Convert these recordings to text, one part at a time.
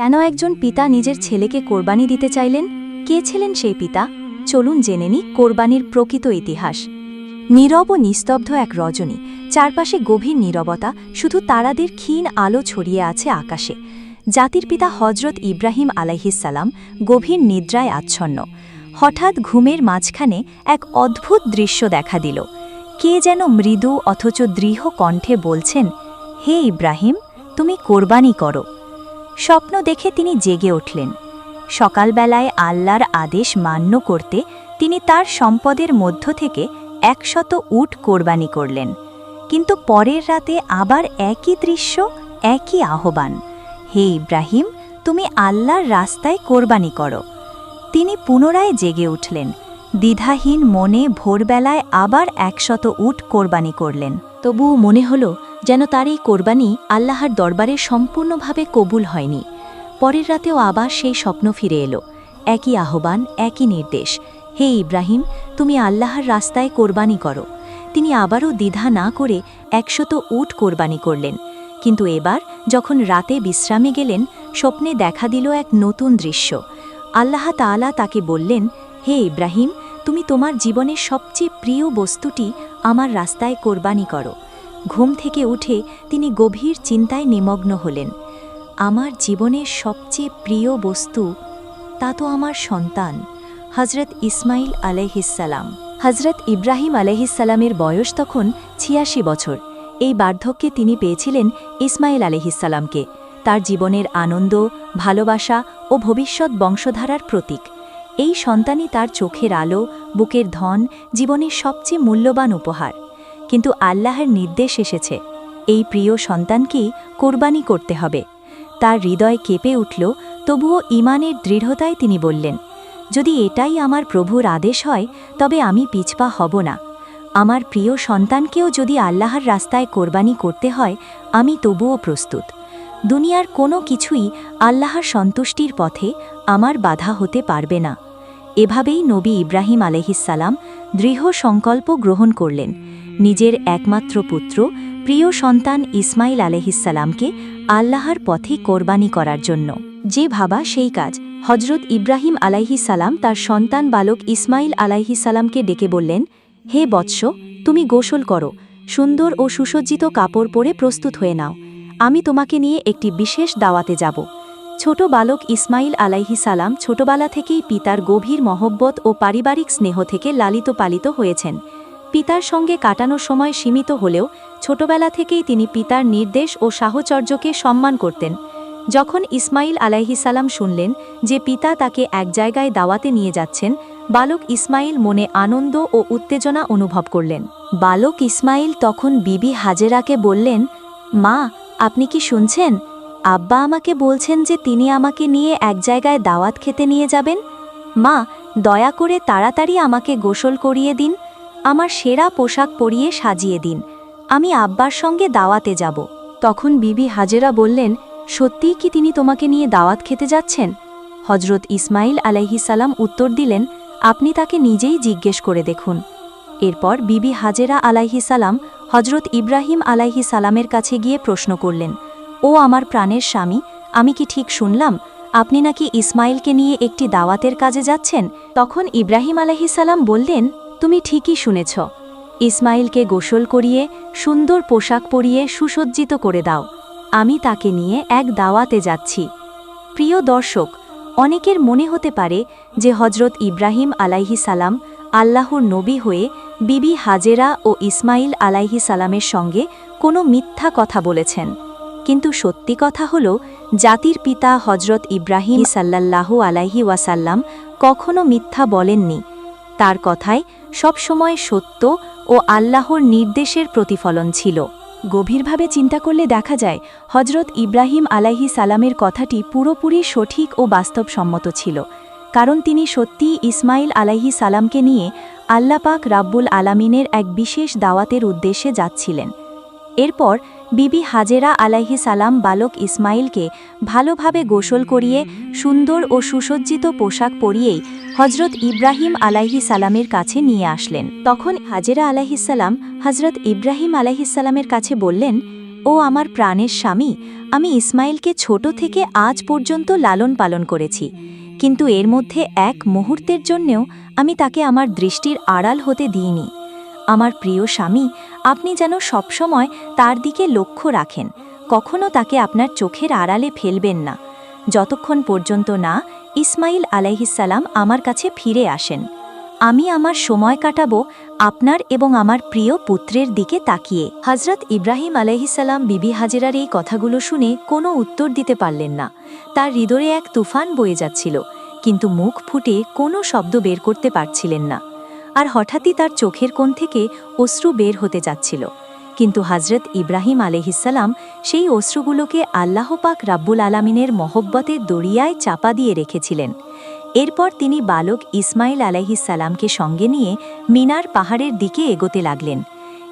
কেন একজন পিতা নিজের ছেলেকে কোরবানি দিতে চাইলেন? কে ছিলেন সেই পিতা? চলুন জেনে নি কোরবানির প্রকৃত ইতিহাস। নীরব ও নিস্তব্ধ এক রজনী, চারপাশে গভীর নীরবতা, শুধু তারাদের ক্ষীণ আলো ছড়িয়ে আছে আকাশে। জাতির পিতা হজরত ইব্রাহিম আলাইহিসাল্লাম গভীর নিদ্রায় আচ্ছন্ন। হঠাৎ ঘুমের মাঝখানে এক অদ্ভুত দৃশ্য দেখা দিল। কে যেন মৃদু অথচ দৃঢ় কণ্ঠে বলছেন, হে ইব্রাহিম, তুমি কোরবানি করো। স্বপ্ন দেখে তিনি জেগে উঠলেন। সকালবেলায় আল্লাহর আদেশ মান্য করতে তিনি তার সম্পদের মধ্য থেকে একশত উট কোরবানি করলেন। কিন্তু পরের রাতে আবার একই দৃশ্য, একই আহ্বান, হে ইব্রাহিম, তুমি আল্লাহর রাস্তায় কোরবানি করো। তিনি পুনরায় জেগে উঠলেন। দ্বিধাহীন মনে ভোরবেলায় আবার একশত উট কোরবানি করলেন। তবুও মনে হল যেন তার এই কোরবানি আল্লাহর দরবারে সম্পূর্ণভাবে কবুল হয়নি। পরের রাতেও আবার সেই স্বপ্ন ফিরে এলো। একই আহ্বান, একই নির্দেশ। হে ইব্রাহিম, তুমি আল্লাহর রাস্তায় কোরবানি করো। তিনি আবারও দ্বিধা না করে একশত উট কোরবানি করলেন। কিন্তু এবার যখন রাতে বিশ্রামে গেলেন, স্বপ্নে দেখা দিল এক নতুন দৃশ্য। আল্লাহ তাআলা তাকে বললেন, হে ইব্রাহিম, তুমি তোমার জীবনের সবচেয়ে প্রিয় বস্তুটি আমার রাস্তায় কোরবানি করো। ঘুম থেকে উঠে তিনি গভীর চিন্তায় নিমগ্ন হলেন। আমার জীবনের সবচেয়ে প্রিয় বস্তু, তা তো আমার সন্তান হজরত ইসমাইল আলহিসাল্লাম হজরত ইব্রাহিম আলহিসাল্লামের বয়স তখন ছিয়াশি বছর। এই বার্ধক্যে তিনি পেয়েছিলেন ইসমাইল আলহিসাল্লামকে তার জীবনের আনন্দ, ভালোবাসা ও ভবিষ্যৎ বংশধারার প্রতীক। এই সন্তানই তার চোখের আলো, বুকের ধন, জীবনের সবচেয়ে মূল্যবান উপহার। কিন্তু আল্লাহর নির্দেশ এসেছে। এই প্রিয় সন্তানকেই কোরবানি করতে হবে। তার হৃদয় কেঁপে উঠল, তবুও ইমানের দৃঢ়তায় তিনি বললেন, যদি এটাই আমার প্রভুর আদেশ হয়, তবে আমি পিছপা হব না। আমার প্রিয় সন্তানকেও যদি আল্লাহর রাস্তায় কোরবানি করতে হয়, আমি তবুও প্রস্তুত। দুনিয়ার কোনো কিছুই আল্লাহর সন্তুষ্টির পথে আমার বাধা হতে পারবে না। এভাবেই নবী ইব্রাহিম আলহিসাল্লাম দৃঢ় সংকল্প গ্রহণ করলেন। নিজের একমাত্র পুত্র, প্রিয় সন্তান ইসমাইল আলহিসাল্লামকে আল্লাহর পথে কোরবানি করার জন্য। যে ভাবা সেই কাজ হজরত ইব্রাহিম আলাইহিসাল্লাম তার সন্তান বালক ইসমাইল আলাইহিসাল্লামকে ডেকে বললেন, হে বৎস, তুমি গোসল করো, সুন্দর ও সুসজ্জিত কাপড় পরে প্রস্তুত হয়ে নাও। আমি তোমাকে নিয়ে একটি বিশেষ দাওয়াতে যাব। ছোট বালক ইসমাইল আলাইহি সালাম ছোটবেলা থেকেই পিতার গভীর মহব্বত ও পারিবারিক স্নেহ থেকে লালিত পালিত হয়েছেন। পিতার সঙ্গে কাটানো সময় সীমিত হলেও ছোটবেলা থেকেই তিনি পিতার নির্দেশ ও সাহচর্যকে সম্মান করতেন। যখন ইসমাইল আলাইহিসাল্লাম শুনলেন যে পিতা তাকে এক জায়গায় দাওয়াতে নিয়ে যাচ্ছেন, বালক ইসমাইল মনে আনন্দ ও উত্তেজনা অনুভব করলেন। বালক ইসমাইল তখন বিবি হাজেরাকে বললেন, মা, আপনি কি শুনছেন? আব্বা আমাকে বলছেন যে তিনি আমাকে নিয়ে এক জায়গায় দাওয়াত খেতে নিয়ে যাবেন। মা, দয়া করে তাড়াতাড়ি আমাকে গোসল করিয়ে দিন। আমার সেরা পোশাক পরিয়ে সাজিয়ে দিন। আমি আব্বার সঙ্গে দাওয়াতে যাব। তখন বিবি হাজেরা বললেন, সত্যিই কি তিনি তোমাকে নিয়ে দাওয়াত খেতে যাচ্ছেন? হজরত ইসমাইল আলাইহিসাল্লাম উত্তর দিলেন, আপনি তাকে নিজেই জিজ্ঞেস করে দেখুন। এরপর বিবি হাজেরা আলাইহিসাল্লাম হজরত ইব্রাহিম সালামের কাছে গিয়ে প্রশ্ন করলেন, ও আমার প্রাণের স্বামী, আমি কি ঠিক শুনলাম? আপনি নাকি ইসমাইলকে নিয়ে একটি দাওয়াতের কাজে যাচ্ছেন? তখন ইব্রাহিম আলাইহিসাল্লাম বললেন তুমি ঠিকই শুনেছ। ইসমাইলকে গোসল করিয়ে, সুন্দর পোশাক পরিয়ে সুসজ্জিত করে দাও। আমি তাকে নিয়ে এক দাওয়াতে যাচ্ছি। প্রিয় দর্শক, অনেকের মনে হতে পারে যে হজরত ইব্রাহিম আলাইহি সালাম আল্লাহর নবী হয়ে বিবি হাজেরা ও ইসমাইল আলাইহি সালামের সঙ্গে কোনো মিথ্যা কথা বলেছেন। কিন্তু সত্যি কথা হল, জাতির পিতা হজরত ইব্রাহিম সাল্লাল্লাহু আলাইহি ওয়াসাল্লাম কখনো মিথ্যা বলেননি। তার কথায় সবসময় সত্য ও আল্লাহর নির্দেশের প্রতিফলন ছিল। গভীরভাবে চিন্তা করলে দেখা যায় হজরত ইব্রাহিম আলাইহি সালামের কথাটি পুরোপুরি সঠিক ও বাস্তবসম্মত ছিল, কারণ তিনি সত্যিই ইসমাইল আলাইহি সালামকে নিয়ে আল্লাপাক রাব্বুল আলামিনের এক বিশেষ দাওয়াতের উদ্দেশ্যে যাচ্ছিলেন। এরপর বিবি হাজেরা আলাইহি সালাম বালক ইসমাইলকে ভালোভাবে গোসল করিয়ে, সুন্দর ও সুসজ্জিত পোশাক পরিয়েই হজরত ইব্রাহিম আলাইহি সালামের কাছে নিয়ে আসলেন। তখন হাজেরা আলাইহিসাল্লাম হজরত ইব্রাহিম আলাইহিসাল্লামের কাছে বললেন, ও আমার প্রাণের স্বামী, আমি ইসমাইলকে ছোট থেকে আজ পর্যন্ত লালন পালন করেছি। কিন্তু এর মধ্যে এক মুহূর্তের জন্যেও আমি তাকে আমার দৃষ্টির আড়াল হতে দিইনি। আমার প্রিয় স্বামী আপনি যেন সবসময় তার দিকে লক্ষ্য রাখেন, কখনো তাকে আপনার চোখের আড়ালে ফেলবেন না। যতক্ষণ পর্যন্ত না ইসমাইল আলাইহিসাল্লাম আমার কাছে ফিরে আসেন। আমি আমার সময় কাটাবো আপনার এবং আমার প্রিয় পুত্রের দিকে তাকিয়ে। হজরত ইব্রাহিম আলাইহিসাল্লাম বিবি হাজেরার এই কথাগুলো শুনে কোনো উত্তর দিতে পারলেন না। তার হৃদয়ে এক তুফান বয়ে যাচ্ছিল, কিন্তু মুখ ফুটে কোনো শব্দ বের করতে পারছিলেন না। আর হঠাৎই তার চোখের কোণ থেকে অশ্রু বের হতে যাচ্ছিল। কিন্তু হজরত ইব্রাহিম আলহিসাল্লাম সেই অশ্রুগুলোকে আল্লাহ পাক রাব্বুল আলামিনের মহব্বতের দরিয়ায় চাপা দিয়ে রেখেছিলেন। এরপর তিনি বালক ইসমাইল আলাইহিসাল্লামকে সঙ্গে নিয়ে মিনার পাহাড়ের দিকে এগোতে লাগলেন।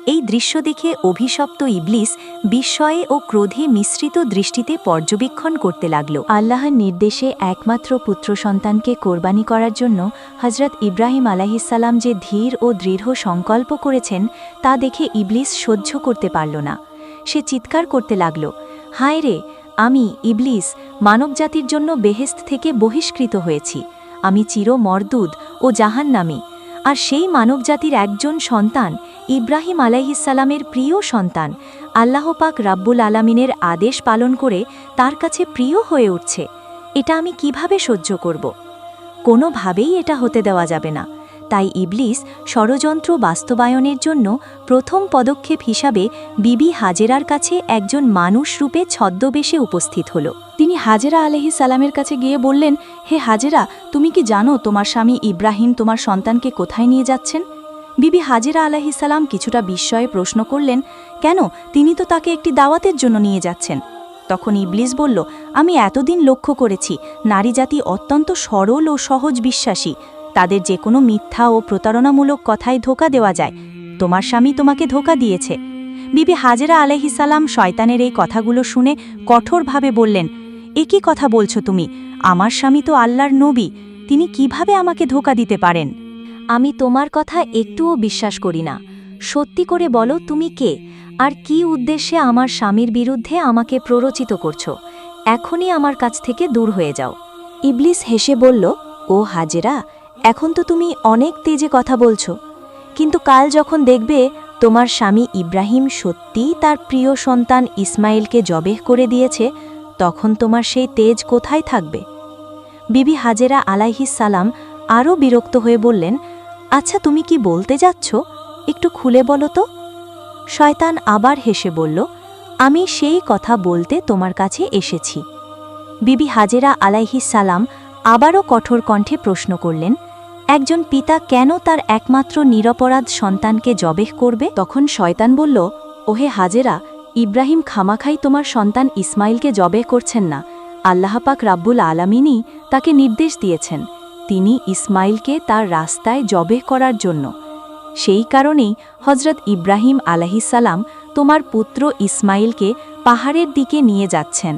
এই দৃশ্য দেখে অভিশপ্ত ইবলিস বিস্ময়ে ও ক্রোধে মিশ্রিত দৃষ্টিতে পর্যবেক্ষণ করতে লাগল। আল্লাহর নির্দেশে একমাত্র পুত্র সন্তানকে কোরবানি করার জন্য হজরত ইব্রাহিম আলাহিসাল্লাম যে ধীর ও দৃঢ় সংকল্প করেছেন, তা দেখে ইবলিস সহ্য করতে পারল না। সে চিৎকার করতে লাগল, হায় রে, আমি, ইবলিস, মানবজাতির জন্য বেহেস্ত থেকে বহিষ্কৃত হয়েছি। আমি চির মর্দুদ ও জাহান্নামী। আর সেই মানবজাতির একজন সন্তান ইব্রাহিম আলাইহিসালামের প্রিয় সন্তান। আল্লাহপাক রাব্বুল আলামিনের আদেশ পালন করে তার কাছে প্রিয় হয়ে উঠছে। এটা আমি কীভাবে সহ্য করব? কোনোভাবেই এটা হতে দেওয়া যাবে না। তাই ইবলিস ষড়যন্ত্র বাস্তবায়নের জন্য প্রথম পদক্ষেপ হিসাবে বিবি হাজেরার কাছে একজন মানুষ রূপে ছদ্মবেশে উপস্থিত হল। তিনি হাজেরা আলহি সালামের কাছে গিয়ে বললেন, হে হাজেরা, তুমি কি জানো তোমার স্বামী ইব্রাহিম তোমার সন্তানকে কোথায় নিয়ে যাচ্ছেন? বিবি হাজেরা আলাহি সালাম কিছুটা বিস্ময়ে প্রশ্ন করলেন, কেন? তিনি তো তাকে একটি দাওয়াতের জন্য নিয়ে যাচ্ছেন। তখন ইবলিস বলল, আমি এতদিন লক্ষ্য করেছি নারী জাতি অত্যন্ত সরল ও সহজ বিশ্বাসী। তাদের যে কোনো মিথ্যা ও প্রতারণামূলক কথায় ধোকা দেওয়া যায়। তোমার স্বামী তোমাকে ধোকা দিয়েছে। বিবি হাজেরা আলহিসাল্লাম শয়তানের এই কথাগুলো শুনে কঠোরভাবে বললেন, এ কি কথা বলছো তুমি? আমার স্বামী তো আল্লাহর নবী, তিনি কীভাবে আমাকে ধোকা দিতে পারেন? আমি তোমার কথা একটুও বিশ্বাস করি না। সত্যি করে বলো, তুমি কে? আর কি উদ্দেশ্যে আমার স্বামীর বিরুদ্ধে আমাকে প্ররোচিত করছ? এখনই আমার কাছ থেকে দূর হয়ে যাও। ইবলিস হেসে বলল, ও হাজেরা এখন তো তুমি অনেক তেজে কথা বলছো, কিন্তু কাল যখন দেখবে তোমার স্বামী ইব্রাহিম সত্যিই তার প্রিয় সন্তান ইসমাইলকে জবেহ করে দিয়েছে, তখন তোমার সেই তেজ কোথায় থাকবে? বিবি হাজেরা সালাম আরও বিরক্ত হয়ে বললেন আচ্ছা তুমি কি বলতে যাচ্ছ? একটু খুলে বলো তো। শয়তান আবার হেসে বলল, আমি সেই কথা বলতে তোমার কাছে এসেছি। বিবি হাজেরা সালাম আবারও কঠোর কণ্ঠে প্রশ্ন করলেন একজন পিতা কেন তার একমাত্র নিরপরাধ সন্তানকে জবেহ করবে? তখন শয়তান বলল, ওহে হাজেরা, ইব্রাহিম খামাখাই তোমার সন্তান ইসমাইলকে জবেহ করছেন না। আল্লাহপাক রাব্বুল আলামিনই তাকে নির্দেশ দিয়েছেন, তিনি ইসমাইলকে তার রাস্তায় জবেহ করার জন্য। সেই কারণেই হজরত ইব্রাহিম আলাহিসাল্লাম তোমার পুত্র ইসমাইলকে পাহাড়ের দিকে নিয়ে যাচ্ছেন।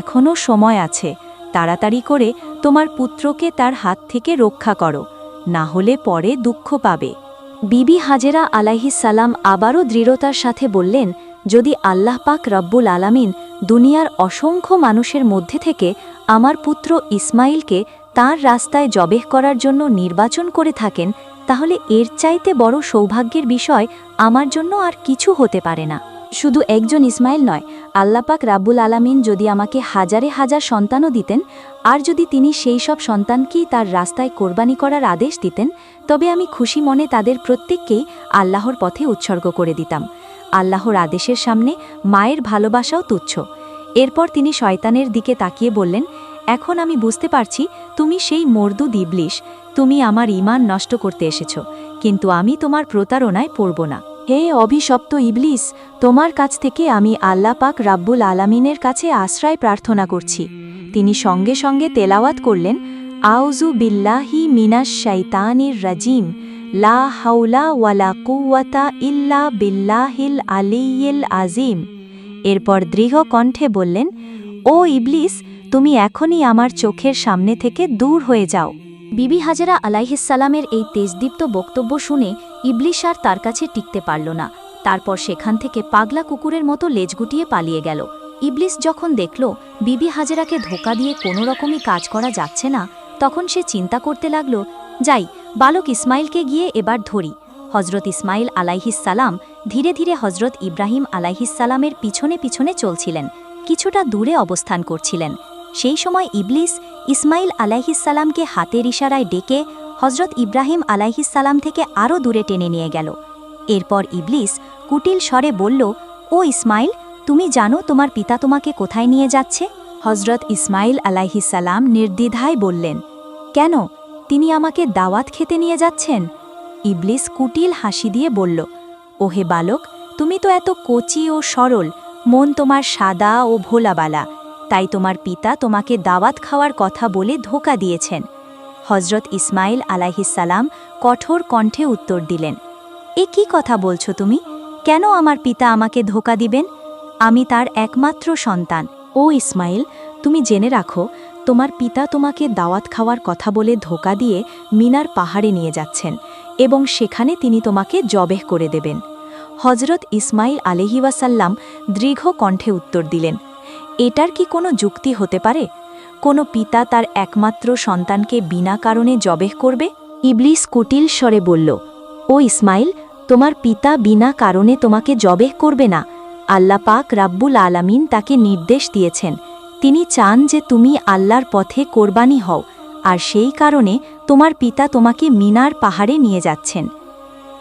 এখনও সময় আছে তাড়াতাড়ি করে তোমার পুত্রকে তার হাত থেকে রক্ষা করো, না হলে পরে দুঃখ পাবে। বিবি হাজেরা আলাইহিসাল্লাম আবারও দৃঢ়তার সাথে বললেন, যদি আল্লাহ পাক রব্বুল আলামিন দুনিয়ার অসংখ্য মানুষের মধ্যে থেকে আমার পুত্র ইসমাইলকে তার রাস্তায় জবেহ করার জন্য নির্বাচন করে থাকেন, তাহলে এর চাইতে বড় সৌভাগ্যের বিষয় আমার জন্য আর কিছু হতে পারে না। শুধু একজন ইসমাইল নয়, আল্লাপাক রাব্বুল আলামিন যদি আমাকে হাজারে হাজার সন্তানও দিতেন, আর যদি তিনি সেই সব সন্তানকেই তার রাস্তায় কোরবানি করার আদেশ দিতেন, তবে আমি খুশি মনে তাদের প্রত্যেককেই আল্লাহর পথে উৎসর্গ করে দিতাম। আল্লাহর আদেশের সামনে মায়ের ভালোবাসাও তুচ্ছ। এরপর তিনি শয়তানের দিকে তাকিয়ে বললেন, এখন আমি বুঝতে পারছি তুমি সেই মর্দু দিবলিশ তুমি আমার ইমান নষ্ট করতে এসেছ, কিন্তু আমি তোমার প্রতারণায় পড়ব না। হে অভিশপ্ত ইবলিস, তোমার কাছ থেকে আমি আল্লাহ পাক রাব্বুল আলামিনের কাছে আশ্রয় প্রার্থনা করছি। তিনি সঙ্গে সঙ্গে তেলাওয়াত করলেন আউজু বিল্লাহি মিনাস শাইতানির রাজিম, লা হাউলা ওয়ালা কুওয়াতা ইল্লা বিল্লাহিল আলিয়িল আজিম এরপর দৃঢ় কণ্ঠে বললেন, ও ইবলিস, তুমি এখনই আমার চোখের সামনে থেকে দূর হয়ে যাও। বিবি হাজেরা আলাইহিসালামের এই তেজদীপ্ত বক্তব্য শুনে ইবলিশ আর তার কাছে টিকতে পারল না। তারপর সেখান থেকে পাগলা কুকুরের মতো লেজ গুটিয়ে পালিয়ে গেল। ইবলিস যখন দেখল বিবি হাজেরাকে ধোকা দিয়ে কোনো রকমই কাজ করা যাচ্ছে না, তখন সে চিন্তা করতে লাগল, যাই, বালক ইসমাইলকে গিয়ে এবার ধরি। হজরত ইসমাইল আলাইহিসালাম ধীরে ধীরে হজরত ইব্রাহিম আলাইহিসালামের পিছনে পিছনে চলছিলেন, কিছুটা দূরে অবস্থান করছিলেন। সেই সময় ইবলিস ইসমাইল আলাইহিসালামকে হাতের ইশারায় ডেকে হজরত ইব্রাহিম আলাইহিসালাম থেকে আরও দূরে টেনে নিয়ে গেল। এরপর ইবলিস কুটিল স্বরে বলল, ও ইসমাইল, তুমি জানো তোমার পিতা তোমাকে কোথায় নিয়ে যাচ্ছে? হজরত ইসমাইল আলাইহিসাল্লাম নির্দ্বিধায় বললেন, কেন? তিনি আমাকে দাওয়াত খেতে নিয়ে যাচ্ছেন? ইবলিস কুটিল হাসি দিয়ে বলল, ওহে বালক, তুমি তো এত কচি ও সরল, মন তোমার সাদা ও ভোলাবালা, তাই তোমার পিতা তোমাকে দাওয়াত খাওয়ার কথা বলে ধোকা দিয়েছেন। হজরত ইসমাইল আলাইহিসাল্লাম কঠোর কণ্ঠে উত্তর দিলেন, এ কি কথা বলছো তুমি? কেন আমার পিতা আমাকে ধোকা দিবেন? আমি তার একমাত্র সন্তান। ও ইসমাইল তুমি জেনে রাখো, তোমার পিতা তোমাকে দাওয়াত খাওয়ার কথা বলে ধোকা দিয়ে মিনার পাহাড়ে নিয়ে যাচ্ছেন এবং সেখানে তিনি তোমাকে জবেহ করে দেবেন। হজরত ইসমাইল আলহিওয়াসাল্লাম দীর্ঘ কণ্ঠে উত্তর দিলেন, এটার কি কোনো যুক্তি হতে পারে? কোনো পিতা তার একমাত্র সন্তানকে বিনা কারণে জবেহ করবে? ইবলিস কুটিল স্বরে বলল, ও ইসমাইল, তোমার পিতা বিনা কারণে তোমাকে জবেহ করবে না। আল্লাহ পাক রাব্বুল আলামিন তাকে নির্দেশ দিয়েছেন। তিনি চান যে তুমি আল্লাহর পথে কোরবানি হও, আর সেই কারণে তোমার পিতা তোমাকে মিনার পাহাড়ে নিয়ে যাচ্ছেন।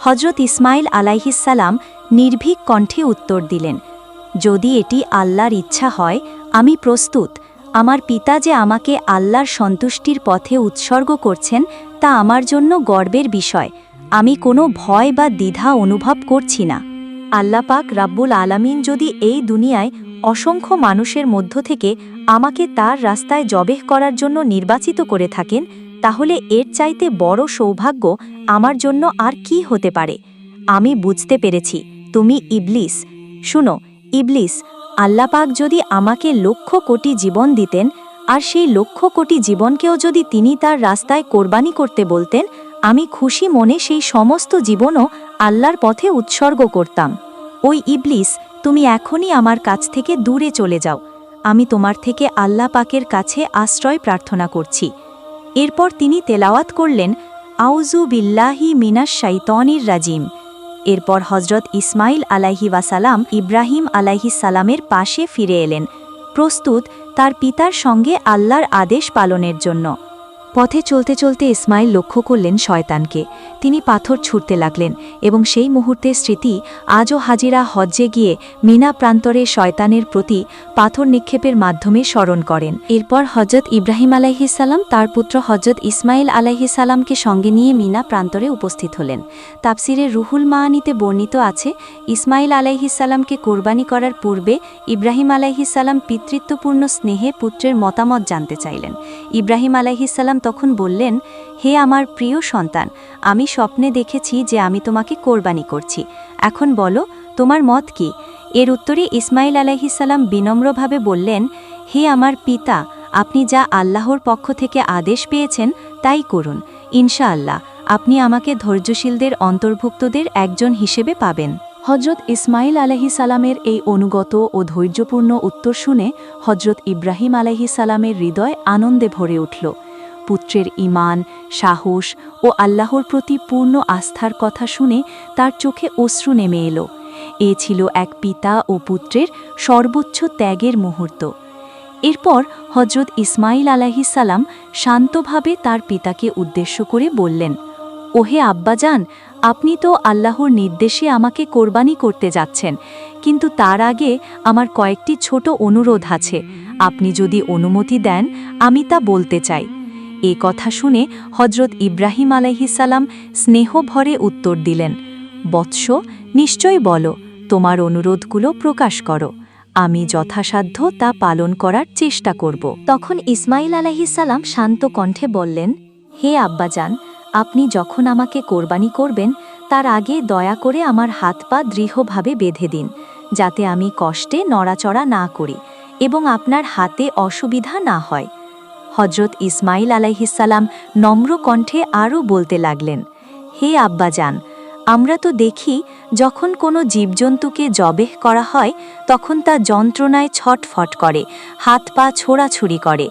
হজরত ইসমাইল আলাইহিসাল্লাম নির্ভীক কণ্ঠে উত্তর দিলেন, যদি এটি আল্লাহর ইচ্ছা হয়, আমি প্রস্তুত। আমার পিতা যে আমাকে আল্লাহর সন্তুষ্টির পথে উৎসর্গ করছেন, তা আমার জন্য গর্বের বিষয়। আমি কোনো ভয় বা দ্বিধা অনুভব করছি না। আল্লাপাক রাব্বুল আলামিন যদি এই দুনিয়ায় অসংখ্য মানুষের মধ্য থেকে আমাকে তার রাস্তায় জবেহ করার জন্য নির্বাচিত করে থাকেন, তাহলে এর চাইতে বড় সৌভাগ্য আমার জন্য আর কি হতে পারে? আমি বুঝতে পেরেছি। তুমি ইবলিস। শুনো, ইবলিস আল্লাপাক যদি আমাকে লক্ষ কোটি জীবন দিতেন, আর সেই লক্ষ কোটি জীবনকেও যদি তিনি তার রাস্তায় কোরবানি করতে বলতেন, আমি খুশি মনে সেই সমস্ত জীবনও আল্লাহর পথে উৎসর্গ করতাম। ওই ইবলিস, তুমি এখনই আমার কাছ থেকে দূরে চলে যাও। আমি তোমার থেকে আল্লাহ পাকের কাছে আশ্রয় প্রার্থনা করছি। এরপর তিনি তেলাওয়াত করলেন আউজু বিল্লাহি মিনাস শাইতনির রাজিম। এরপর হজরত ইসমাইল আলাহি ওয়াসালাম ইব্রাহিম আলাইহি সালামের পাশে ফিরে এলেন। প্রস্তুত তার পিতার সঙ্গে আল্লাহর আদেশ পালনের জন্য। পথে চলতে চলতে ইসমাইল লক্ষ্য করলেন শয়তানকে। তিনি পাথর ছুটতে লাগলেন এবং সেই মুহূর্তের স্মৃতি আজও হাজিরা হজ্জে গিয়ে মিনা প্রান্তরে শয়তানের প্রতি পাথর নিক্ষেপের মাধ্যমে স্মরণ করেন। এরপর হজরত ইব্রাহিম আলাইহিসাল্লাম তার পুত্র হজরত ইসমাইল আলাইহিসাল্লামকে সঙ্গে নিয়ে মিনা প্রান্তরে উপস্থিত হলেন। তাপসিরে রুহুল মাহানিতে বর্ণিত আছে, ইসমাইল আলাইহিসাল্লামকে কোরবানি করার পূর্বে ইব্রাহিম আলাইহিসাল্লাম পিতৃত্বপূর্ণ স্নেহে পুত্রের মতামত জানতে চাইলেন। ইব্রাহিম আলাইহিসাল্লাম তখন বললেন, হে আমার প্রিয় সন্তান, আমি স্বপ্নে দেখেছি যে আমি তোমাকে কোরবানি করছি। এখন বলো, তোমার মত কি? এর উত্তরে ইসমাইল আলাইহিসাল্লাম বিনম্রভাবে বললেন, হে আমার পিতা, আপনি যা আল্লাহর পক্ষ থেকে আদেশ পেয়েছেন, তাই করুন। ইনশাআল্লাহ, আপনি আমাকে ধৈর্যশীলদের অন্তর্ভুক্তদের একজন হিসেবে পাবেন। হজরত ইসমাইল আলহি সালামের এই অনুগত ও ধৈর্যপূর্ণ উত্তর শুনে হজরত ইব্রাহিম আলহি সালামের হৃদয় আনন্দে ভরে উঠল। পুত্রের ইমান সাহস ও আল্লাহর প্রতি পূর্ণ আস্থার কথা শুনে তার চোখে অশ্রু নেমে এলো। এ ছিল এক পিতা ও পুত্রের সর্বোচ্চ ত্যাগের মুহূর্ত। এরপর হজরত ইসমাইল আলাহিসাল্লাম শান্তভাবে তার পিতাকে উদ্দেশ্য করে বললেন, ওহে আব্বাজান, আপনি তো আল্লাহর নির্দেশে আমাকে কোরবানি করতে যাচ্ছেন, কিন্তু তার আগে আমার কয়েকটি ছোট অনুরোধ আছে। আপনি যদি অনুমতি দেন, আমি তা বলতে চাই। এ কথা শুনে হজরত ইব্রাহিম আলাইহিসাল্লাম স্নেহভরে উত্তর দিলেন, বৎস নিশ্চয় বলো, তোমার অনুরোধগুলো প্রকাশ করো। আমি যথাসাধ্য তা পালন করার চেষ্টা করব। তখন ইসমাইল আলাইহিসাল্লাম শান্ত কণ্ঠে বললেন, হে আব্বাজান, আপনি যখন আমাকে কোরবানি করবেন, তার আগে দয়া করে আমার হাত পা দৃঢ়ভাবে বেঁধে দিন, যাতে আমি কষ্টে নড়াচড়া না করি এবং আপনার হাতে অসুবিধা না হয়। হজরত ইসমাইল আলাইহিসাল্লাম নম্র কণ্ঠে আরও বলতে লাগলেন, হে আব্বাজান, আমরা তো দেখি যখন কোনো জীবজন্তুকে জবেহ করা হয়, তখন তা যন্ত্রণায় ছটফট করে, হাত পা ছোড়াছুড়ি করে।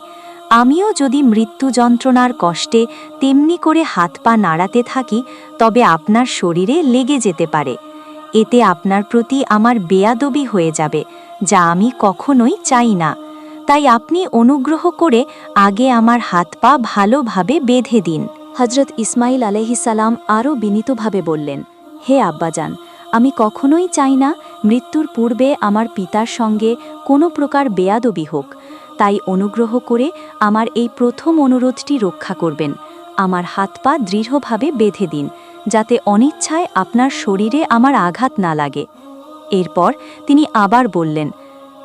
আমিও যদি মৃত্যু যন্ত্রণার কষ্টে তেমনি করে হাত পা নাড়াতে থাকি, তবে আপনার শরীরে লেগে যেতে পারে। এতে আপনার প্রতি আমার বেয়াদবি হয়ে যাবে, যা আমি কখনোই চাই না। তাই আপনি অনুগ্রহ করে আগে আমার হাত পা ভালোভাবে বেঁধে দিন। হজরত ইসমাইল আলহিসাল্লাম আরও বিনীতভাবে বললেন, হে আব্বাজান, আমি কখনোই চাই না মৃত্যুর পূর্বে আমার পিতার সঙ্গে কোনো প্রকার বেয়াদবি হোক। তাই অনুগ্রহ করে আমার এই প্রথম অনুরোধটি রক্ষা করবেন। আমার হাত পা দৃঢ়ভাবে বেঁধে দিন, যাতে অনিচ্ছায় আপনার শরীরে আমার আঘাত না লাগে। এরপর তিনি আবার বললেন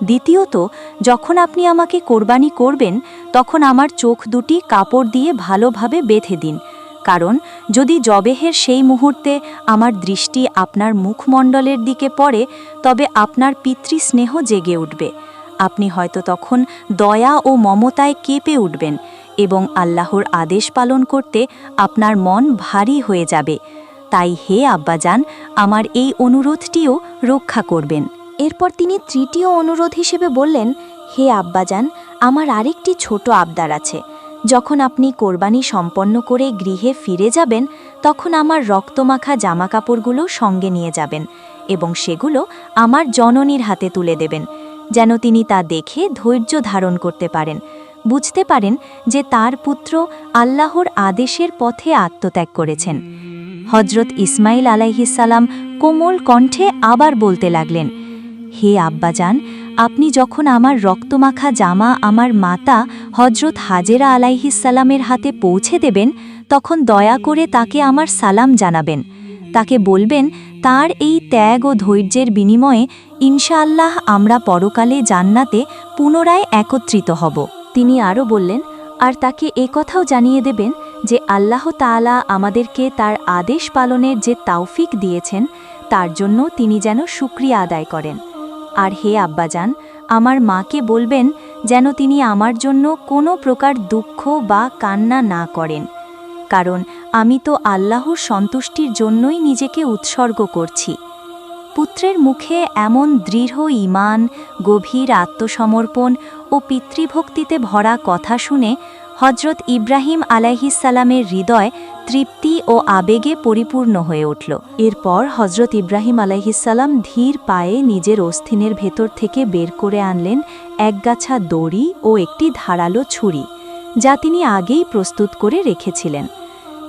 দ্বিতীয়ত, যখন আপনি আমাকে কোরবানি করবেন, তখন আমার চোখ দুটি কাপড় দিয়ে ভালোভাবে বেঁধে দিন। কারণ, যদি জবেহের সেই মুহূর্তে আমার দৃষ্টি আপনার মুখমণ্ডলের দিকে পড়ে, তবে আপনার পিতৃস্নেহ জেগে উঠবে। আপনি হয়তো তখন দয়া ও মমতায় কেঁপে উঠবেন এবং আল্লাহর আদেশ পালন করতে আপনার মন ভারী হয়ে যাবে। তাই হে আব্বাজান, আমার এই অনুরোধটিও রক্ষা করবেন। এরপর তিনি তৃতীয় অনুরোধ হিসেবে বললেন, হে আব্বাজান, আমার আরেকটি ছোট আবদার আছে। যখন আপনি কোরবানি সম্পন্ন করে গৃহে ফিরে যাবেন, তখন আমার রক্তমাখা জামাকাপড়গুলো সঙ্গে নিয়ে যাবেন এবং সেগুলো আমার জননীর হাতে তুলে দেবেন, যেন তিনি তা দেখে ধৈর্য ধারণ করতে পারেন। বুঝতে পারেন যে তার পুত্র আল্লাহর আদেশের পথে আত্মত্যাগ করেছেন। হজরত ইসমাইল আলাইহিসাল্লাম কোমল কণ্ঠে আবার বলতে লাগলেন হে আব্বাজান, আপনি যখন আমার রক্তমাখা জামা আমার মাতা হজরত হাজেরা আলাইহিসাল্লামের হাতে পৌঁছে দেবেন, তখন দয়া করে তাকে আমার সালাম জানাবেন। তাকে বলবেন, তার এই ত্যাগ ও ধৈর্যের বিনিময়ে ইনশাআল্লাহ আমরা পরকালে জান্নাতে পুনরায় একত্রিত হব। তিনি আরও বললেন, আর তাকে কথাও জানিয়ে দেবেন যে আল্লাহ তাআলা আমাদেরকে তার আদেশ পালনের যে তাওফিক দিয়েছেন, তার জন্য তিনি যেন শুক্রিয়া আদায় করেন। আর হে আব্বাজান, আমার মাকে বলবেন যেন তিনি আমার জন্য কোনো প্রকার দুঃখ বা কান্না না করেন, কারণ আমি তো আল্লাহর সন্তুষ্টির জন্যই নিজেকে উৎসর্গ করছি। পুত্রের মুখে এমন দৃঢ় ইমান গভীর আত্মসমর্পণ ও পিতৃভক্তিতে ভরা কথা শুনে হজরত ইব্রাহিম আলাইহিসালামের হৃদয় তৃপ্তি ও আবেগে পরিপূর্ণ হয়ে উঠল। এরপর হজরত ইব্রাহিম আলাইহিসাল্লাম ধীর পায়ে নিজের অস্থিনের ভেতর থেকে বের করে আনলেন একগাছা দড়ি ও একটি ধারালো ছুরি, যা তিনি আগেই প্রস্তুত করে রেখেছিলেন।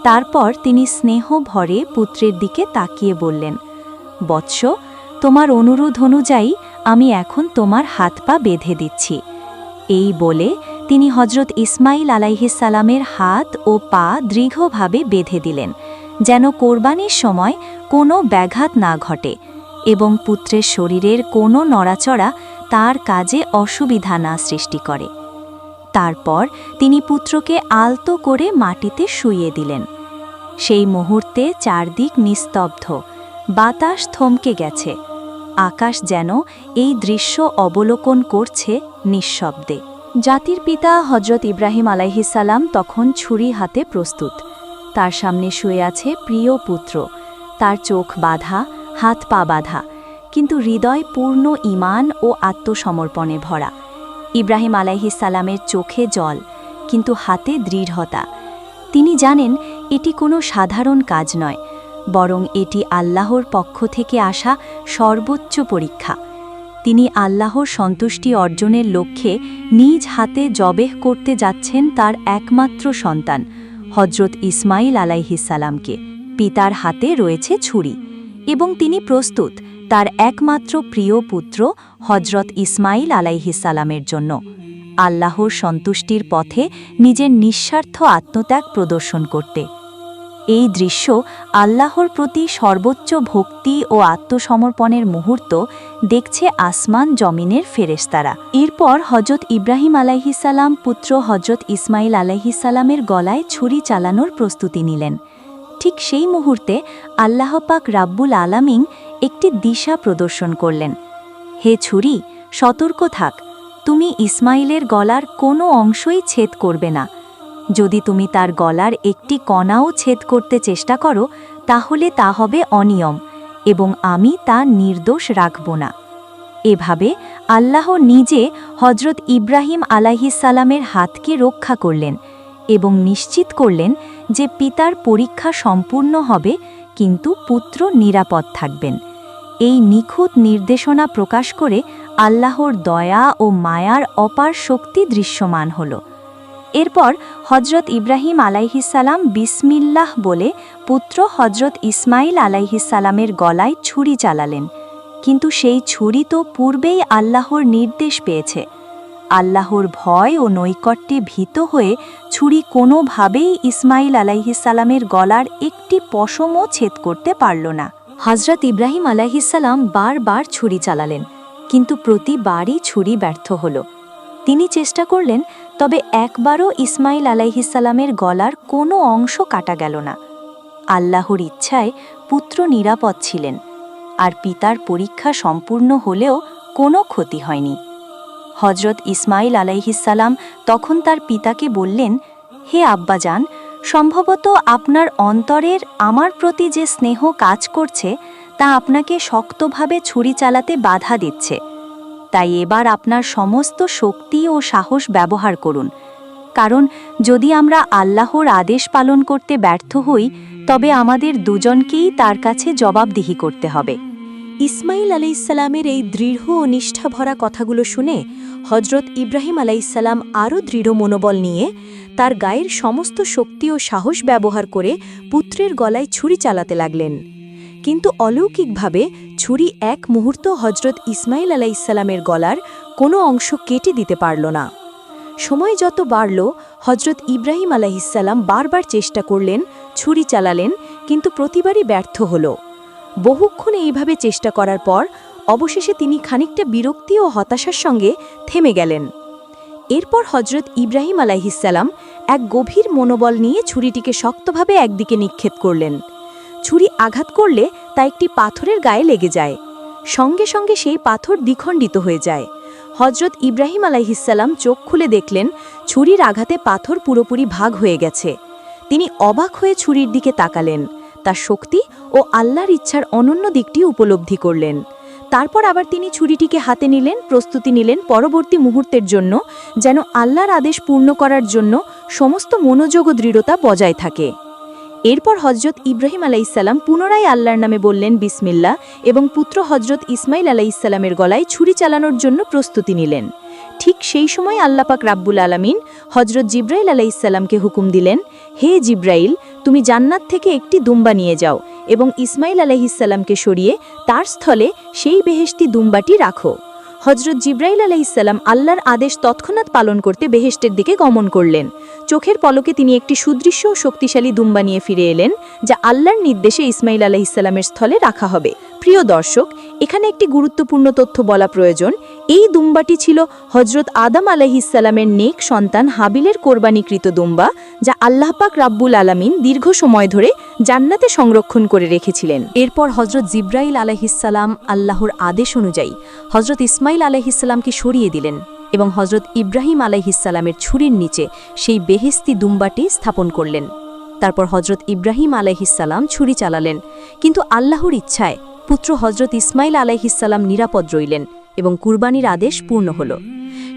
তারপর তিনি স্নেহ ভরে পুত্রের দিকে তাকিয়ে বললেন, বৎস, তোমার অনুরোধ অনুযায়ী আমি এখন তোমার হাত পা বেঁধে দিচ্ছি। এই বলে তিনি হজরত ইসমাইল আলাইহিসালামের হাত ও পা দৃঢ়ভাবে বেঁধে দিলেন, যেন কোরবানির সময় কোনো ব্যাঘাত না ঘটে এবং পুত্রের শরীরের কোনো নড়াচড়া তার কাজে অসুবিধা না সৃষ্টি করে। তারপর তিনি পুত্রকে আলতো করে মাটিতে শুইয়ে দিলেন। সেই মুহূর্তে চারদিক নিস্তব্ধ, বাতাস থমকে গেছে, আকাশ যেন এই দৃশ্য অবলোকন করছে নিঃশব্দে। জাতির পিতা হজরত ইব্রাহিম আলাইহিসাল্লাম তখন ছুরি হাতে প্রস্তুত। তার সামনে শুয়ে আছে প্রিয় পুত্র। তার চোখ বাঁধা, হাত পা বাঁধা, কিন্তু হৃদয় পূর্ণ ইমান ও আত্মসমর্পণে ভরা। ইব্রাহিম আলাইহিসাল্লামের চোখে জল, কিন্তু হাতে দৃঢ়তা। তিনি জানেন এটি কোনো সাধারণ কাজ নয়, বরং এটি আল্লাহর পক্ষ থেকে আসা সর্বোচ্চ পরীক্ষা। তিনি আল্লাহর সন্তুষ্টি অর্জনের লক্ষ্যে নিজ হাতে জবেহ করতে যাচ্ছেন তার একমাত্র সন্তান হজরত ইসমাইল আলাইহিসালামকে পিতার হাতে রয়েছে ছুরি এবং তিনি প্রস্তুত তার একমাত্র প্রিয় পুত্র হজরত ইসমাইল আলাইহিসালামের জন্য। আল্লাহর সন্তুষ্টির পথে নিজের নিঃস্বার্থ আত্মত্যাগ প্রদর্শন করতে এই দৃশ্য আল্লাহর প্রতি সর্বোচ্চ ভক্তি ও আত্মসমর্পণের মুহূর্ত দেখছে আসমান জমিনের ফেরেস্তারা এরপর হজরত ইব্রাহিম আলাইহিসাল্লাম পুত্র হজরত ইসমাইল আলাইহিসাল্লামের গলায় ছুরি চালানোর প্রস্তুতি নিলেন। ঠিক সেই মুহূর্তে আল্লাহ পাক রাব্বুল আলামিং একটি দিশা প্রদর্শন করলেন। হে ছুরি, সতর্ক থাক। তুমি ইসমাইলের গলার কোনো অংশই ছেদ করবে না। যদি তুমি তার গলার একটি কণাও ছেদ করতে চেষ্টা করো, তাহলে তা হবে অনিয়ম, এবং আমি তা নির্দোষ রাখব না। এভাবে আল্লাহ নিজে হজরত ইব্রাহিম আলাইহিসালামের হাতকে রক্ষা করলেন এবং নিশ্চিত করলেন যে পিতার পরীক্ষা সম্পূর্ণ হবে, কিন্তু পুত্র নিরাপদ থাকবেন। এই নিখুঁত নির্দেশনা প্রকাশ করে আল্লাহর দয়া ও মায়ার অপার শক্তি দৃশ্যমান হল। এরপর হজরত ইব্রাহিম আলাইহিসালাম বিসমিল্লাহ বলে পুত্র হজরত ইসমাইল আলাইহিসালামের গলায় ছুরি চালালেন কিন্তু সেই ছুরি তো পূর্বেই আল্লাহর নির্দেশ পেয়েছে। আল্লাহর ভয় ও নৈকট্যে ভীত হয়ে ছুরি কোনোভাবেই ইসমাইল আলাইহিসালামের গলার একটি পশমও ছেদ করতে পারল না। হজরত ইব্রাহিম আলাইহিসাল্লাম বারবার ছুরি চালালেন কিন্তু প্রতিবারই ছুরি ব্যর্থ হল। তিনি চেষ্টা করলেন তবে একবারও ইসমাইল আলাইহিসাল্লামের গলার কোনো অংশ কাটা গেল না। আল্লাহর ইচ্ছায় পুত্র নিরাপদ ছিলেন, আর পিতার পরীক্ষা সম্পূর্ণ হলেও কোনো ক্ষতি হয়নি। হজরত ইসমাইল আলাইহিসাল্লাম তখন তার পিতাকে বললেন, হে আব্বাজান, সম্ভবত আপনার অন্তরের আমার প্রতি যে স্নেহ কাজ করছে, তা আপনাকে শক্তভাবে ছুরি চালাতে বাধা দিচ্ছে। তাই এবার আপনার সমস্ত শক্তি ও সাহস ব্যবহার করুন। কারণ, যদি আমরা আল্লাহর আদেশ পালন করতে ব্যর্থ হই, তবে আমাদের দুজনকেই তার কাছে জবাবদিহি করতে হবে। ইসমাইল আলাইসাল্লামের এই দৃঢ় ও নিষ্ঠা ভরা কথাগুলো শুনে হজরত ইব্রাহিম আলাইসাল্লাম আরও দৃঢ় মনোবল নিয়ে তার গায়ের সমস্ত শক্তি ও সাহস ব্যবহার করে পুত্রের গলায় ছুরি চালাতে লাগলেন। কিন্তু অলৌকিকভাবে ছুরি এক মুহূর্ত হজরত ইসমাইল আলাইসাল্লামের গলার কোনো অংশ কেটে দিতে পারল না। সময় যত বাড়ল হজরত ইব্রাহিম আলাইসাল্লাম বারবার চেষ্টা করলেন, ছুরি চালালেন, কিন্তু প্রতিবারই ব্যর্থ হল। বহুক্ষণ এইভাবে চেষ্টা করার পর, অবশেষে তিনি খানিকটা বিরক্তি ও হতাশার সঙ্গে থেমে গেলেন। এরপর হজরত ইব্রাহিম আলাইহিসাল্লাম এক গভীর মনোবল নিয়ে ছুরিটিকে শক্তভাবে একদিকে নিক্ষেপ করলেন। ছুরি আঘাত করলে তা একটি পাথরের গায়ে লেগে যায়। সঙ্গে সঙ্গে সেই পাথর দ্বিখণ্ডিত হয়ে যায়। হজরত ইব্রাহিম আলাইহিসাল্লাম চোখ খুলে দেখলেন, ছুরির আঘাতে পাথর পুরোপুরি ভাগ হয়ে গেছে। তিনি অবাক হয়ে ছুরির দিকে তাকালেন। তার শক্তি ও আল্লাহর ইচ্ছার অনন্য দিকটি উপলব্ধি করলেন। তারপর আবার তিনি ছুরিটিকে হাতে নিলেন, প্রস্তুতি নিলেন পরবর্তী মুহূর্তের জন্য, যেন আল্লাহর আদেশ পূর্ণ করার জন্য সমস্ত মনোযোগ দৃঢ়তা বজায় থাকে। এরপর হজরত ইব্রাহিম আলাইসাল্লাম পুনরায় আল্লাহর নামে বললেন বিসমিল্লা এবং পুত্র হজরত ইসমাইল আলাইসাল্লামের গলায় ছুরি চালানোর জন্য প্রস্তুতি নিলেন। ঠিক সেই সময় আল্লাপাক রাব্বুল আলামিন হজরত জিব্রাইল আলাইসাল্লামকে হুকুম দিলেন, হে জিব্রাইল, তুমি জান্নাত থেকে একটি দুম্বা নিয়ে যাও এবং ইসমাইল আলাইহিসাল্লামকে সরিয়ে তার স্থলে সেই বেহেশতি দুম্বাটি রাখো। হজরত জিব্রাইল আলাইসাল্লাম আল্লাহর আদেশ তৎক্ষণাৎ পালন করতে বেহেস্টের দিকে গমন করলেন। চোখের পলকে তিনি একটি সুদৃশ্য ও শক্তিশালী দুম্বা নিয়ে ফিরে এলেন, যা আল্লাহর নির্দেশে ইসমাইল আলাইসাল্লামের স্থলে রাখা হবে। প্রিয় দর্শক, এখানে একটি গুরুত্বপূর্ণ তথ্য বলা প্রয়োজন এই দুম্বাটি ছিল হজরত আদম আলাইহিসাল্লামের নেক সন্তান হাবিলের কোরবানিকৃত দুম্বা, যা আল্লাহপাক রাব্বুল আলামিন দীর্ঘ সময় ধরে জান্নাতে সংরক্ষণ করে রেখেছিলেন। এরপর হজরত জিব্রাইল আলাইহিসাল্লাম আল্লাহর আদেশ অনুযায়ী হজরত ইসমাইল আলাইহিসাল্লামকে সরিয়ে দিলেন এবং হজরত ইব্রাহিম আলাইহিসাল্লামের ছুরির নিচে সেই বেহেস্তি দুম্বাটি স্থাপন করলেন। তারপর হজরত ইব্রাহিম আলাইহিসাল্লাম ছুরি চালালেন, কিন্তু আল্লাহর ইচ্ছায় পুত্র হজরত ইসমাইল আলাইহিসাল্লাম নিরাপদ রইলেন। এবং কুরবানির আদেশ পূর্ণ হল।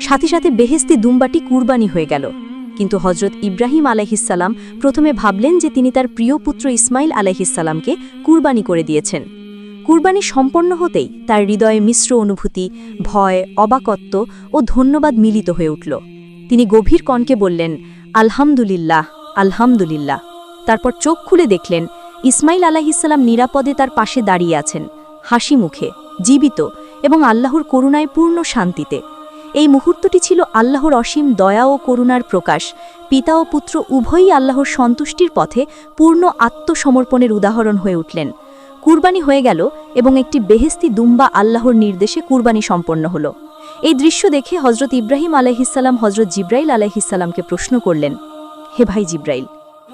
সাথে সাথে বেহেস্তি দুম্বাটি কুরবানি হয়ে গেল। কিন্তু হজরত ইব্রাহিম আলাইহিসাল্লাম প্রথমে ভাবলেন যে তিনি তার প্রিয় পুত্র ইসমাইল আলাইহিসাল্লামকে কুরবানি করে দিয়েছেন। কুরবানি সম্পন্ন হতেই তার হৃদয়ে মিশ্র অনুভূতি, ভয়, অবাকত্ব ও ধন্যবাদ মিলিত হয়ে উঠল। তিনি গভীর কণকে বললেন, আলহামদুলিল্লাহ আলহামদুলিল্লাহ। তারপর চোখ খুলে দেখলেন, ইসমাইল আলাহিসাল্লাম নিরাপদে তার পাশে দাঁড়িয়ে আছেন, হাসি মুখে। জীবিত এবং আল্লাহর করুণায় পূর্ণ শান্তিতে। এই মুহূর্তটি ছিল আল্লাহর অসীম দয়া ও করুণার প্রকাশ। পিতা ও পুত্র উভয়ই আল্লাহর সন্তুষ্টির পথে পূর্ণ আত্মসমর্পণের উদাহরণ হয়ে উঠলেন। কুরবানি হয়ে গেল এবং একটি বেহেস্তি দুম্বা আল্লাহর নির্দেশে কুরবানি সম্পন্ন হল। এই দৃশ্য দেখে হজরত ইব্রাহিম আলাইহিসাল্লাম হজরত জিব্রাইল আলাইহিসাল্লামকে প্রশ্ন করলেন, হে ভাই জিব্রাইল,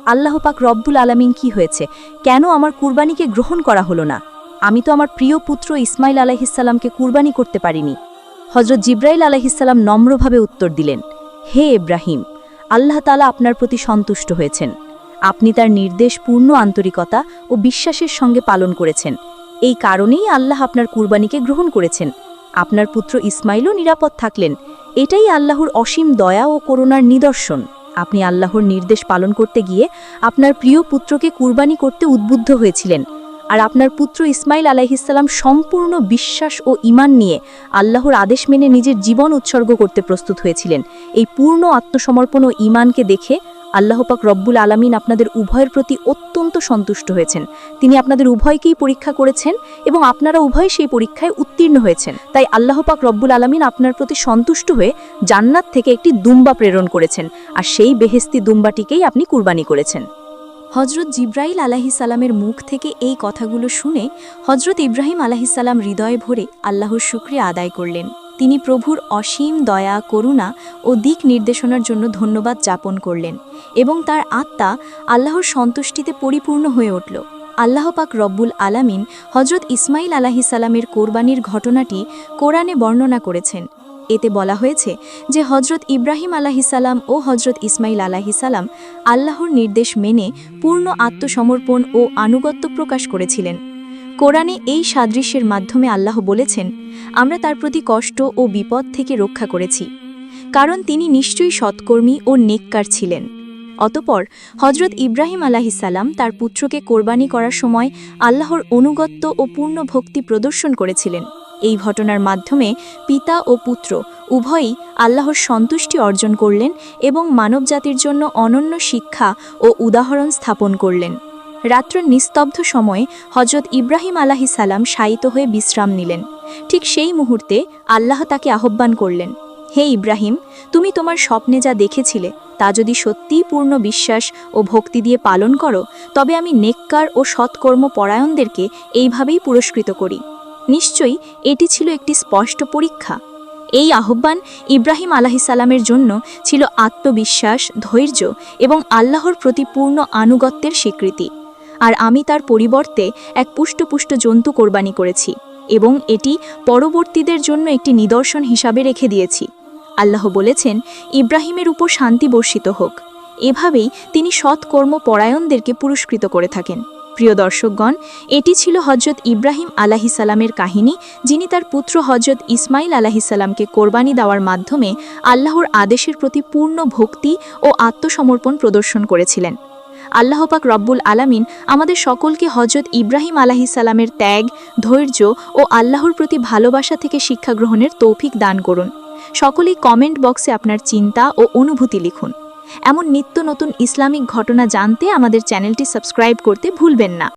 আল্লাহ পাক রব্বুল আলামিন কি হয়েছে? কেন আমার কুরবানিকে গ্রহণ করা হলো না? আমি তো আমার প্রিয় পুত্র ইসমাইল আলাইহিসাল্লামকে কুরবানি করতে পারিনি। হজরত জিব্রাইল আলাইহিসাল্লাম নম্রভাবে উত্তর দিলেন, হে ইব্রাহিম, আল্লাহ তালা আপনার প্রতি সন্তুষ্ট হয়েছেন। আপনি তার নির্দেশ, পূর্ণ আন্তরিকতা ও বিশ্বাসের সঙ্গে পালন করেছেন। এই কারণেই আল্লাহ আপনার কুরবানিকে গ্রহণ করেছেন। আপনার পুত্র ইসমাইলও নিরাপদ থাকলেন। এটাই আল্লাহর অসীম দয়া ও করুণার নিদর্শন। আপনি আল্লাহর নির্দেশ পালন করতে গিয়ে আপনার প্রিয় পুত্রকে কুরবানি করতে উদ্বুদ্ধ হয়েছিলেন। আর আপনার পুত্র ইসমাইল আলাইহিসাল্লাম সম্পূর্ণ বিশ্বাস ও ইমান নিয়ে আল্লাহর আদেশ মেনে নিজের জীবন উৎসর্গ করতে প্রস্তুত হয়েছিলেন। এই পূর্ণ আত্মসমর্পণ ও ইমানকে দেখে আল্লাহপাক রব্বুল আলামিন আপনাদের উভয়ের প্রতি অত্যন্ত সন্তুষ্ট হয়েছেন। তিনি আপনাদের উভয়কেই পরীক্ষা করেছেন এবং আপনারা উভয় সেই পরীক্ষায় উত্তীর্ণ হয়েছেন। তাই আল্লাহপাক রব্বুল আলামিন আপনার প্রতি সন্তুষ্ট হয়ে জান্নাত থেকে একটি দুম্বা প্রেরণ করেছেন। আর সেই বেহেস্তি দুম্বাটিকেই আপনি কুরবানি করেছেন। হজরত জিব্রাইল আলাহিসাল্লামের মুখ থেকে এই কথাগুলো শুনে হজরত ইব্রাহিম আলাহিসাল্লাম হৃদয়ে ভরে আল্লাহর শুক্রিয়া আদায় করলেন। তিনি প্রভুর অসীম দয়া, করুণা ও দিক নির্দেশনার জন্য ধন্যবাদ যাপন করলেন এবং তার আত্মা আল্লাহর সন্তুষ্টিতে পরিপূর্ণ হয়ে উঠল। আল্লাহ পাক রব্বুল আলামিন হজরত ইসমাইল আলাহিসাল্লামের কোরবানির ঘটনাটি কোরআনে বর্ণনা করেছেন। এতে বলা হয়েছে যে হজরত ইব্রাহিম আলাহিসাল্লাম ও হজরত ইসমাইল আলাহিসাল্লাম আল্লাহর নির্দেশ মেনে পূর্ণ আত্মসমর্পণ ও আনুগত্য প্রকাশ করেছিলেন। কোরআনে এই সাদৃশ্যের মাধ্যমে আল্লাহ বলেছেন, আমরা তার প্রতি কষ্ট ও বিপদ থেকে রক্ষা করেছি, কারণ তিনি নিশ্চয়ই সৎকর্মী ও নেককার ছিলেন। অতপর হজরত ইব্রাহিম আলাহিসাল্লাম তার পুত্রকে কোরবানি করার সময় আল্লাহর অনুগত্য ও পূর্ণ ভক্তি প্রদর্শন করেছিলেন। এই ঘটনার মাধ্যমে পিতা ও পুত্র উভয়ই আল্লাহর সন্তুষ্টি অর্জন করলেন এবং মানবজাতির জন্য অনন্য শিক্ষা ও উদাহরণ স্থাপন করলেন। রাত্র নিস্তব্ধ সময়ে হজরত ইব্রাহিম আলাহি সালাম শায়িত হয়ে বিশ্রাম নিলেন। ঠিক সেই মুহূর্তে আল্লাহ তাকে আহ্বান করলেন, হে ইব্রাহিম, তুমি তোমার স্বপ্নে যা দেখেছিলে, তা যদি সত্যিই পূর্ণ বিশ্বাস ও ভক্তি দিয়ে পালন করো, তবে আমি নেককার ও সৎকর্ম পরায়ণদেরকে এইভাবেই পুরস্কৃত করি। নিশ্চয়ই এটি ছিল একটি স্পষ্ট পরীক্ষা। এই আহ্বান ইব্রাহিম আলাহিসাল্লামের জন্য ছিল আত্মবিশ্বাস, ধৈর্য এবং আল্লাহর প্রতি পূর্ণ আনুগত্যের স্বীকৃতি। আর আমি তার পরিবর্তে এক পুষ্টপুষ্ট জন্তু কোরবানি করেছি এবং এটি পরবর্তীদের জন্য একটি নিদর্শন হিসাবে রেখে দিয়েছি। আল্লাহ বলেছেন, ইব্রাহিমের উপর শান্তি বর্ষিত হোক। এভাবেই তিনি সৎকর্ম পরায়ণদেরকে পুরস্কৃত করে থাকেন। প্রিয় দর্শকগণ, এটি ছিল হজরত ইব্রাহিম আলাহিসাল্লামের কাহিনী, যিনি তার পুত্র হজরত ইসমাইল আলাহিসাল্লামকে কোরবানি দেওয়ার মাধ্যমে আল্লাহর আদেশের প্রতি পূর্ণ ভক্তি ও আত্মসমর্পণ প্রদর্শন করেছিলেন। আল্লাহপাক রব্বুল আলামিন আমাদের সকলকে হজরত ইব্রাহিম আলাহিসাল্লামের ত্যাগ, ধৈর্য ও আল্লাহর প্রতি ভালোবাসা থেকে শিক্ষা গ্রহণের তৌফিক দান করুন। সকলেই কমেন্ট বক্সে আপনার চিন্তা ও অনুভূতি লিখুন। এমন নিত্য নতুন ইসলামিক ঘটনা জানতে আমাদের চ্যানেলটি সাবস্ক্রাইব করতে ভুলবেন না।